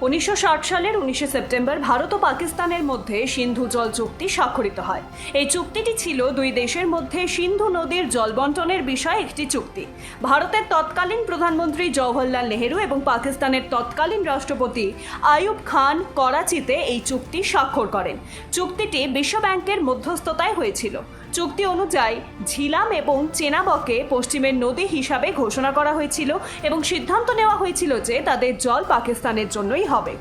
উনিশশো ষাট সালের উনিশে সেপ্টেম্বর ভারত ও পাকিস্তানের মধ্যে সিন্ধু জল চুক্তি স্বাক্ষরিত হয়। এই চুক্তিটি ছিল দুই দেশের মধ্যে সিন্ধু নদীর জল বন্টনের বিষয়ে একটি চুক্তি। ভারতের তৎকালীন প্রধানমন্ত্রী জওহরলাল নেহেরু এবং পাকিস্তানের তৎকালীন রাষ্ট্রপতি আইয়ুব খান করাচিতে এই চুক্তি স্বাক্ষর করেন। চুক্তিটি বিশ্ব ব্যাংকের মধ্যস্থতায় হয়েছিল। চুক্তি অনুযায়ী ঝিলাম এবং চেনাবকে পশ্চিমের নদী হিসাবে ঘোষণা করা হয়েছিল এবং সিদ্ধান্ত নেওয়া হয়েছিল যে তাদের জল পাকিস্তানের জন্যই হবে।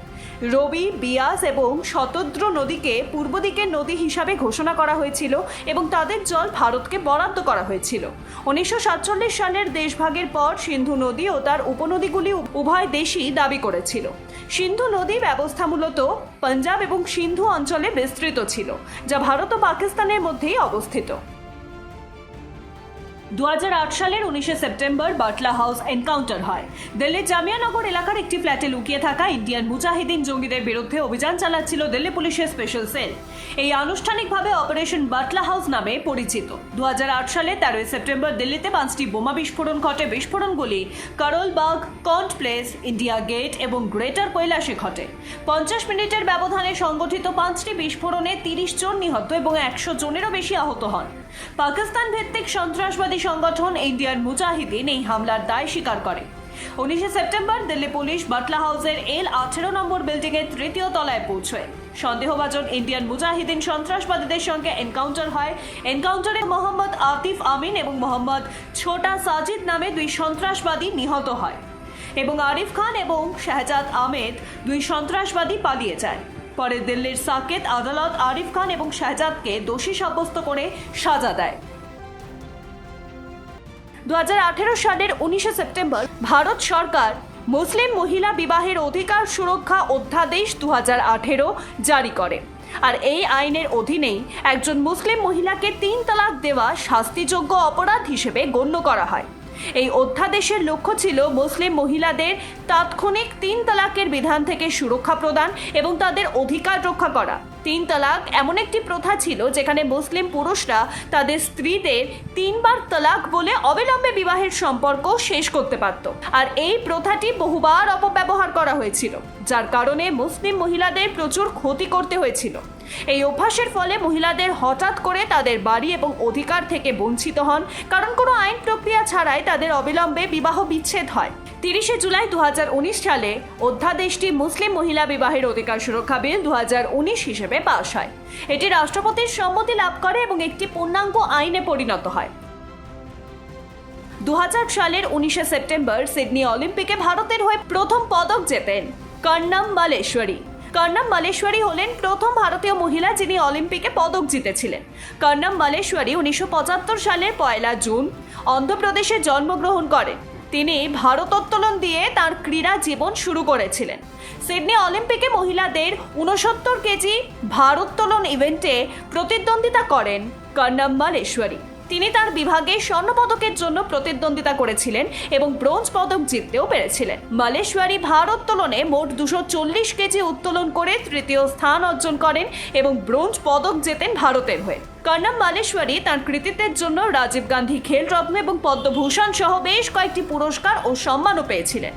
রবি বিয়াস এবং শতদ্র নদীকে পূর্ব দিকের নদী হিসাবে ঘোষণা করা হয়েছিল এবং তাদের জল ভারতকে বরাদ্দ করা হয়েছিল। উনিশশো সাতচল্লিশ সালের দেশভাগের পর সিন্ধু নদী ও তার উপনদীগুলি উভয় দেশই দাবি করেছিল। সিন্ধু নদী ব্যবস্থা মূলত পাঞ্জাব এবং সিন্ধু অঞ্চলে বিস্তৃত ছিল, যা ভারত ও পাকিস্তানের মধ্যেই অবস্থিত। দু হাজার আট সালের উনিশে সেপ্টেম্বর বাটলা হাউস এনকাউন্টার হয়। দিল্লির জামিয়ানগর এলাকার একটি ফ্ল্যাটে লুকিয়ে থাকা ইন্ডিয়ান মুজাহিদিন জঙ্গিদের বিরুদ্ধে অভিযান চালাচ্ছিল দিল্লি পুলিশের স্পেশাল সেল। এই আনুষ্ঠানিকভাবে অপারেশন বাটলা হাউস নামে পরিচিত। দুহাজার আট সালে তেরোই সেপ্টেম্বর দিল্লিতে পাঁচটি বোমা বিস্ফোরণ ঘটে। বিস্ফোরণগুলি Karol Bagh, Connaught place, India gate এবং গ্রেটার কৈলাসে ঘটে। পঞ্চাশ মিনিটের ব্যবধানে সংগঠিত পাঁচটি বিস্ফোরণে তিরিশ জন নিহত এবং একশো জনেরও বেশি আহত হন। পাকিস্তান ভিত্তিক সন্ত্রাসবাদী সংগঠন ইন্ডিয়ান মুজাহিদিন এই হামলার দায় স্বীকার করে। উনিশে সেপ্টেম্বর দিল্লি পুলিশ বাটলা হাউসের এল আঠেরো নম্বর বিল্ডিংয়ের তৃতীয় তলায় পৌঁছয়। সন্দেহভাজন ইন্ডিয়ান মুজাহিদিন সন্ত্রাসবাদীদের সঙ্গে এনকাউন্টার হয়। এনকাউন্টারে মোহাম্মদ আতিফ আমিন এবং মোহাম্মদ ছোটা সাজিদ নামে দুই সন্ত্রাসবাদী নিহত হয়। এবং আরিফ খান এবং শাহজাদ আহমেদ দুই সন্ত্রাসবাদী পালিয়ে যায়। পরে দিল্লির সাকেত আদালত আরিফ খান এবং শাহজাদকে দোষী সাব্যস্ত করে সাজা দেয়। দু হাজার আঠেরো সালের উনিশে সেপ্টেম্বর ভারত সরকার মুসলিম মহিলা বিবাহের অধিকার সুরক্ষা অধ্যাদেশ দু হাজার আঠেরো জারি করে। আর এই আইনের অধীনেই একজন মুসলিম মহিলাকে তিন তালাক দেওয়া শাস্তিযোগ্য অপরাধ হিসেবে গণ্য করা হয়। এই অধ্যাদেশের লক্ষ্য ছিল মুসলিম মহিলাদের তাৎক্ষণিক তিন তালাকের বিধান থেকে সুরক্ষা প্রদান এবং তাদের অধিকার রক্ষা করা। তিন তালাক এমন একটি প্রথা ছিল যেখানে মুসলিম পুরুষরা তাদের স্ত্রীদের তিনবার তালাক বলে অবিলম্বে বিবাহের সম্পর্ক শেষ করতে পারত। আর এই প্রথাটি বহুবার অপব্যবহার করা হয়েছিল, যার কারণে মুসলিম মহিলাদের প্রচুর ক্ষতি করতে হয়েছিল। এই অভ্যাসের ফলে মহিলাদের হঠাৎ করে তাদের বাড়ি এবং অধিকার থেকে বঞ্চিত হন, কারণ কোনো আইন প্রক্রিয়া ছাড়াই তাদের অবিলম্বে বিবাহ বিচ্ছেদ হয়। তিরিশে জুলাই দু হাজার উনিশ সালে অধ্যাদেশটি মুসলিম মহিলা বিবাহের অধিকার সুরক্ষা বিল দু হাজার উনিশ হিসেবে পাশ হয়। এটি রাষ্ট্রপতির সম্মতি লাভ করে এবং একটি পূর্ণাঙ্গ আইনে পরিণত হয়। দুই হাজার সালের উনিশে সেপ্টেম্বর সিডনি অলিম্পিকে ভারতের হয়ে প্রথম পদক জেতেন কর্ণম মালেশ্বরী। কর্ণম মালেশ্বরী হলেন প্রথম ভারতীয় মহিলা যিনি অলিম্পিকে পদক জিতেছিলেন। কর্ণাম মালেশ্বরী উনিশশো সালের পয়লা জুন অন্ধ্রপ্রদেশে জন্মগ্রহণ করেন। তিনি ভারতোত্তোলন দিয়ে তার ক্রীড়া জীবন শুরু করেছিলেন। সিডনি অলিম্পিকে মহিলাদের উনসত্তর কেজি ভারোত্তোলন ইভেন্টে প্রতিদ্বন্দ্বিতা করেন কর্ণাম্বালেশ্বরী তিনি তার বিভাগে স্বর্ণপদকের জন্য প্রতিদ্বন্দ্বিতা করেছিলেন এবং ব্রোঞ্জ পদক জিততেও পেরেছিলেন। মালেশ্বরী ভারোত্তোলনে মোট দুশো চল্লিশ কেজি উত্তোলন করে তৃতীয় স্থান অর্জন করেন এবং ব্রোঞ্জ পদক জেতেন ভারতের হয়ে। কর্ণম মালেশ্বরী তার কৃতিত্বের জন্য রাজীব গান্ধী খেলরত্ন এবং পদ্মভূষণ সহ বেশ কয়েকটি পুরস্কার ও সম্মানও পেয়েছিলেন।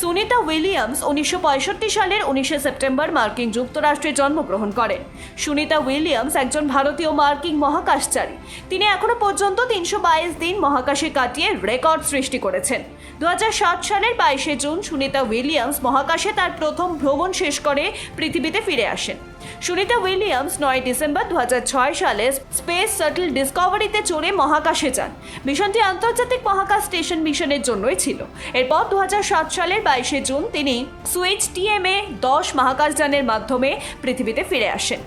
সুনিতা উইলিয়ামস উনিশশো পঁয়ষট্টি সালের উনিশে সেপ্টেম্বর মার্কিন যুক্তরাষ্ট্রে জন্মগ্রহণ করেন। সুনিতা উইলিয়ামস একজন ভারতীয় মার্কিন মহাকাশচারী। তিনি এখনও পর্যন্ত তিনশো বাইশ দিন মহাকাশে কাটিয়ে রেকর্ড সৃষ্টি করেছেন। দু হাজার সাত সালের বাইশে জুন সুনিতা উইলিয়ামস মহাকাশে তার প্রথম ভ্রমণ শেষ করে পৃথিবীতে ফিরে আসেন। সুনিতা উইলিয়ামস নয় ডিসেম্বর দুহাজার ছয় সালে স্পেস শাটল ডিসকভারিতে চড়ে মহাকাশে যান। মিশনটি আন্তর্জাতিক মহাকাশ স্টেশন মিশনের জন্যই ছিল। এরপর দু হাজার সাত সালের বাইশে জুন তিনি সুইচ টিএমএ দশ মহাকাশযানের মাধ্যমে পৃথিবীতে ফিরে আসেন।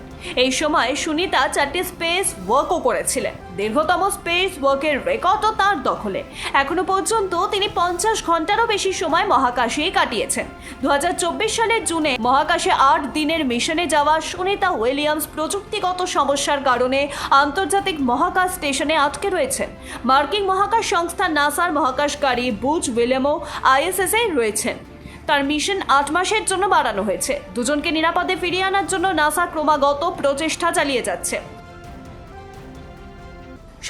এই সময় সুনিতা চারটি স্পেস ওয়ার্কও করেছিলেন। দীর্ঘতম স্পেস ওয়ার্কের রেকর্ডও তার দখলে। এখনও পর্যন্ত তিনি পঞ্চাশ ঘন্টারও বেশি সময় মহাকাশেই কাটিয়েছেন। দুহাজার চব্বিশ সালের জুনে মহাকাশে আট দিনের মিশনে যাওয়া সুনিতা উইলিয়ামস প্রযুক্তিগত সমস্যার কারণে আন্তর্জাতিক মহাকাশ স্টেশনে আটকে রয়েছেন। মার্কিন মহাকাশ সংস্থা নাসার মহাকাশকারী বুজ উইলেমো আইএসএসে রয়েছেন। তার মিশন আট মাসের জন্য বাড়ানো হয়েছে। দুজনকে নিরাপদে ফিরিয়ে আনার জন্য নাসা ক্রমাগত প্রচেষ্টা চালিয়ে যাচ্ছে।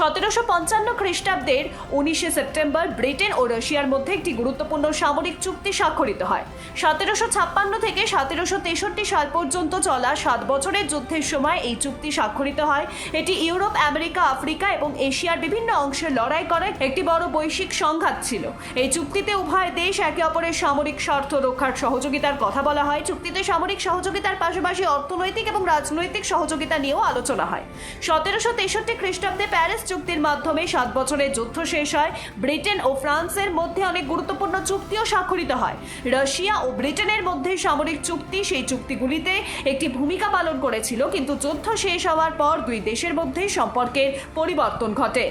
সতেরোশো পঞ্চান্ন খ্রিস্টাব্দের উনিশে সেপ্টেম্বর ব্রিটেন ও রাশিয়ার মধ্যে একটি গুরুত্বপূর্ণ সামরিক চুক্তি স্বাক্ষরিত হয়। সতেরোশো ছাপ্পান্ন থেকে সতেরোশো তেষট্টি সাল পর্যন্ত চলা সাত বছরের যুদ্ধের সময় এই চুক্তি স্বাক্ষরিত হয়। এটি ইউরোপ, আমেরিকা, আফ্রিকা এবং এশিয়ার বিভিন্ন অংশে লড়াই করে একটি বড় বৈশ্বিক সংঘাত ছিল। এই চুক্তিতে উভয় দেশ একে অপরের সামরিক স্বার্থ রক্ষার সহযোগিতার কথা বলা হয়। চুক্তিতে সামরিক সহযোগিতার পাশাপাশি অর্থনৈতিক এবং রাজনৈতিক সহযোগিতা নিয়েও আলোচনা হয়। সতেরোশো তেষট্টি খ্রিস্টাব্দে প্যারিস চুক্তির মাধ্যমে সাত বছরের যুদ্ধ শেষ হয়। ব্রিটেন ও ফ্রান্সের মধ্যে অনেক গুরুত্বপূর্ণ চুক্তিও স্বাক্ষরিত হয়। রাশিয়া ও ব্রিটেনের মধ্যে সামরিক চুক্তি সেই চুক্তিগুলিতে একটি ভূমিকা পালন করেছিল, কিন্তু যুদ্ধ শেষ হওয়ার পর দুই দেশের মধ্যে সম্পর্কের পরিবর্তন ঘটে।